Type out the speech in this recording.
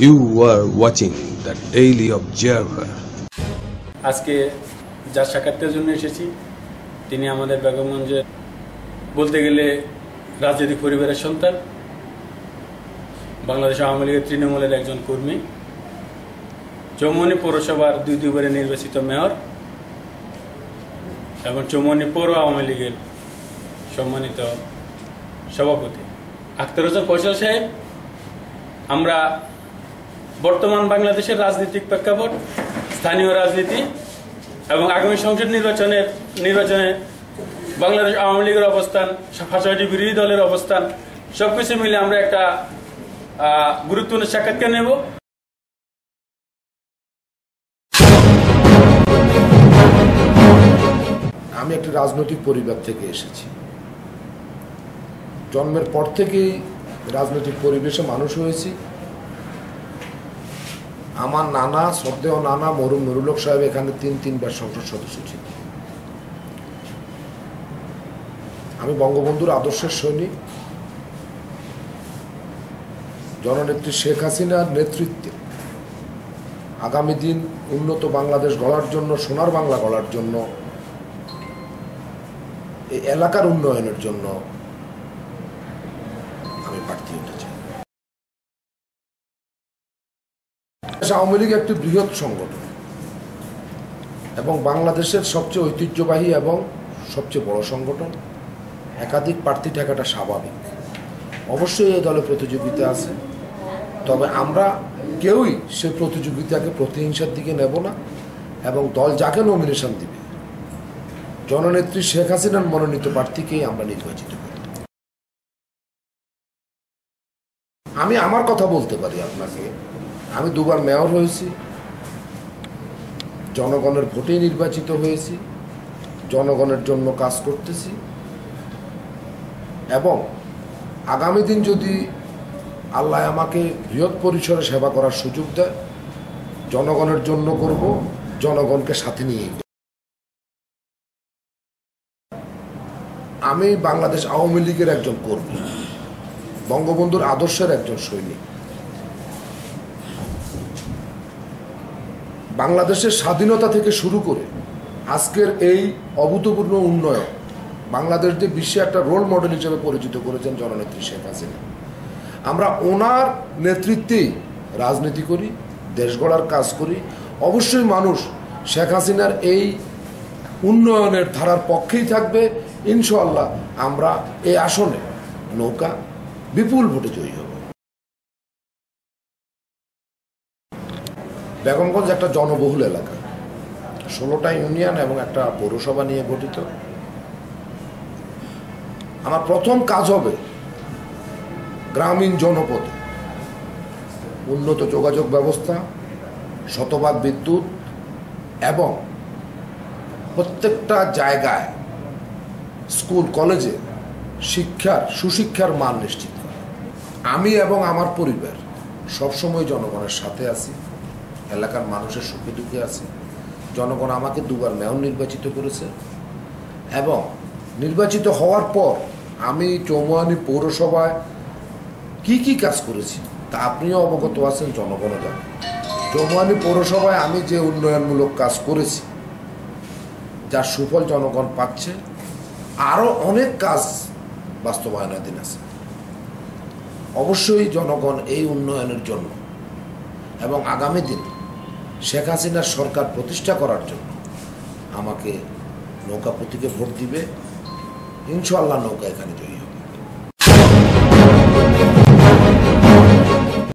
You were watching the Daily Observer. আজকে যার সাক্ষাতের জন্য এসেছি, তিনি আমাদের বেগমগঞ্জের বলতে গেলে রাজনৈতিক পরিবারের সন্তান, বাংলাদেশ আওয়ামী লীগের তৃণমূলের একজন কর্মী চৌমনি পৌরসভার দুই দুবারে নির্বাচিত মেয়র, এবং চৌমনি পৌর আওয়ামী লীগের সম্মানিত সভাপতি আখতার হোসেন ফয়সাল সাহেব, আমরা বর্তমান বাংলাদেশের রাজনৈতিক প্রেক্ষাপট, স্থানীয় রাজনীতি এবং আগামী সংসদ নির্বাচনের, নির্বাচনে বাংলাদেশ আওয়ামী লীগের অবস্থান পাশাপাশি বিরোধী দলের অবস্থান, সবকিছু মিলে আমরা একটা গুরুত্বপূর্ণ সাক্ষাৎকার নেব। আমি একটি রাজনৈতিক পরিবার থেকে এসেছি। জন্মের পর থেকেই রাজনৈতিক পরিবেশে মানুষ হয়েছি। আমার নানা, শ্রদ্ধেয় নানা, মরুম নুরুলক সাহেব এখানে তিন, তিনবার সংসদ সদস্য ছিল আমি বঙ্গবন্ধুর আদর্শের সৈনিক। জননেত্রী শেখ হাসিনার নেতৃত্বে আগামী দিন উন্নত বাংলাদেশ গড়ার জন্য, সোনার বাংলা গড়ার জন্য, এই এলাকার উন্নয়নের জন্য আমি প্রার্থী হতে চাই। আওয়ামী লীগ একটি বৃহৎ সংগঠন এবং বাংলাদেশের সবচেয়ে ঐতিহ্যবাহী এবং সবচেয়ে বড় সংগঠন, একাধিক প্রার্থী থাকাটা স্বাভাবিক। অবশ্যই এই দলে প্রতিযোগিতা আছে, তবে আমরা কেউই সে প্রতিযোগিতাকে প্রতিহিংসার দিকে নেব না এবং দল যাকে নমিনেশন দিবে, জননেত্রী শেখ হাসিনার মনোনীত প্রার্থীকেই আমরা নির্বাচিত করি। আমি আমার কথা বলতে পারি আপনাকে আমি দুবার মেয়র হয়েছি, জনগণের ভোটে নির্বাচিত হয়েছি, জনগণের জন্য কাজ করতেছি। এবং আগামী দিন যদি আল্লাহ আমাকে বৃহৎ পরিসরে সেবা করার সুযোগ দেয়, জনগণের জন্য করব, জনগণকে সাথে নিয়ে আমি বাংলাদেশ আওয়ামী লীগের একজন কর্মী, বঙ্গবন্ধুর আদর্শের একজন সৈনিক। বাংলাদেশের স্বাধীনতা থেকে শুরু করে আজকের এই অভূতপূর্ণ উন্নয়ন বাংলাদেশ যে বিশ্বে একটা রোল মডেল হিসেবে পরিচিত করেছেন জননেত্রী শেখ হাসিনা। আমরা ওনার নেতৃত্বেই রাজনীতি করি, দেশ গড়ার কাজ করি। অবশ্যই মানুষ শেখ হাসিনার এই উন্নয়নের ধারার পক্ষেই থাকবে। ইনশাল্লাহ আমরা এই আসনে নৌকা বিপুল ভোটে জয়ী হব। বেগমগঞ্জ একটা জনবহুল এলাকা। ষোলোটা ইউনিয়ন এবং একটা পৌরসভা নিয়ে গঠিত। আমার প্রথম কাজ হবে গ্রামীণ জনপদ। উন্নত যোগাযোগ ব্যবস্থা, শতভাগ বিদ্যুৎ এবং প্রত্যেকটা জায়গায় স্কুল, কলেজে শিক্ষার, সুশিক্ষার মান নিশ্চিত আমি এবং আমার পরিবার সবসময় জনগণের সাথে আছি। এলাকার মানুষের সুখে দুঃখে আছে। জনগণ আমাকে দুবার মেয়র নির্বাচিত করেছে এবং নির্বাচিত হওয়ার পর আমি চৌমুয়ানি পৌরসভায় কি কি কাজ করেছি তা আপনিও অবগত আছেন, জনগণও জানেন। চৌমুয়ানি পৌরসভায় আমি যে উন্নয়নমূলক কাজ করেছি, যার সুফল জনগণ পাচ্ছে, আরও অনেক কাজ বাস্তবায়নাধীন আছে। অবশ্যই জনগণ এই উন্নয়নের জন্য এবং আগামী দিন শেখ হাসিনার সরকার প্রতিষ্ঠা করার জন্য আমাকে নৌকা প্রতীকে ভোট দিবে। ইনশাল্লাহ নৌকা এখানে জয়ী